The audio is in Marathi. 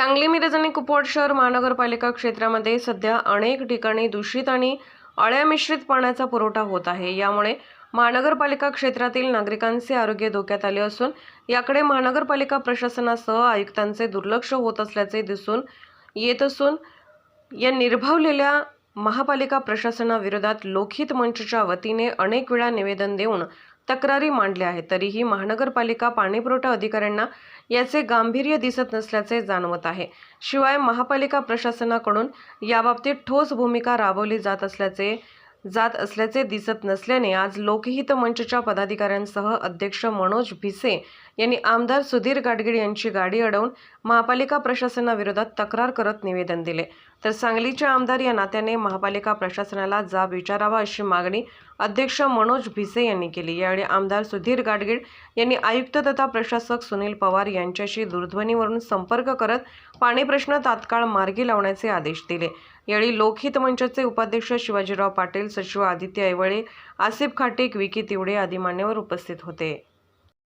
सांगली मिरज आणि कुपवाड शहर महानगरपालिका क्षेत्रामध्ये सध्या अनेक ठिकाणी दूषित आणि अळ्या मिश्रित पाण्याचा पुरवठा होत आहे. यामुळे महानगरपालिका क्षेत्रातील नागरिकांचे आरोग्य धोक्यात आले असून याकडे महानगरपालिका प्रशासनासह आयुक्तांचे दुर्लक्ष होत असल्याचे दिसून येत असून या निर्भावलेल्या महापालिका प्रशासनाविरोधात लोकहित मंचच्या वतीने अनेक वेळा निवेदन देऊन तक्रारी मांडल्या आहेत. तरीही महानगरपालिका पाणीपुरवठा अधिकाऱ्यांना याचे गांभीर्य दिसत नसल्याचे जाणवत आहे. शिवाय महापालिका प्रशासनाकडून याबाबतीत ठोस भूमिका राबवली जात असल्याचे जात असल्याचे दिसत नसल्याने आज लोकहित मंचच्या पदाधिकाऱ्यांसह अध्यक्ष मनोज भिसे यांनी आमदार सुधीर गाडगीळ यांची गाडी अडवून महापालिका प्रशासनाविरोधात तक्रार करत निवेदन दिले. तर सांगलीचे आमदार या नात्याने महापालिका प्रशासनाला जाब विचारावा अशी मागणी अध्यक्ष मनोज भिसे यांनी केली. यावेळी आमदार सुधीर गाडगीळ यांनी आयुक्त तथा प्रशासक सुनील पवार यांच्याशी दूरध्वनीवरून संपर्क करत पाणी प्रश्न तात्काळ मार्गी लावण्याचे आदेश दिले. यावेळी लोकहित मंचाचे उपाध्यक्ष शिवाजीराव पाटील सचिव आदित्य ऐवळे आसिफ खाटेक विकी तिवडे आदी मान्यवर उपस्थित होते.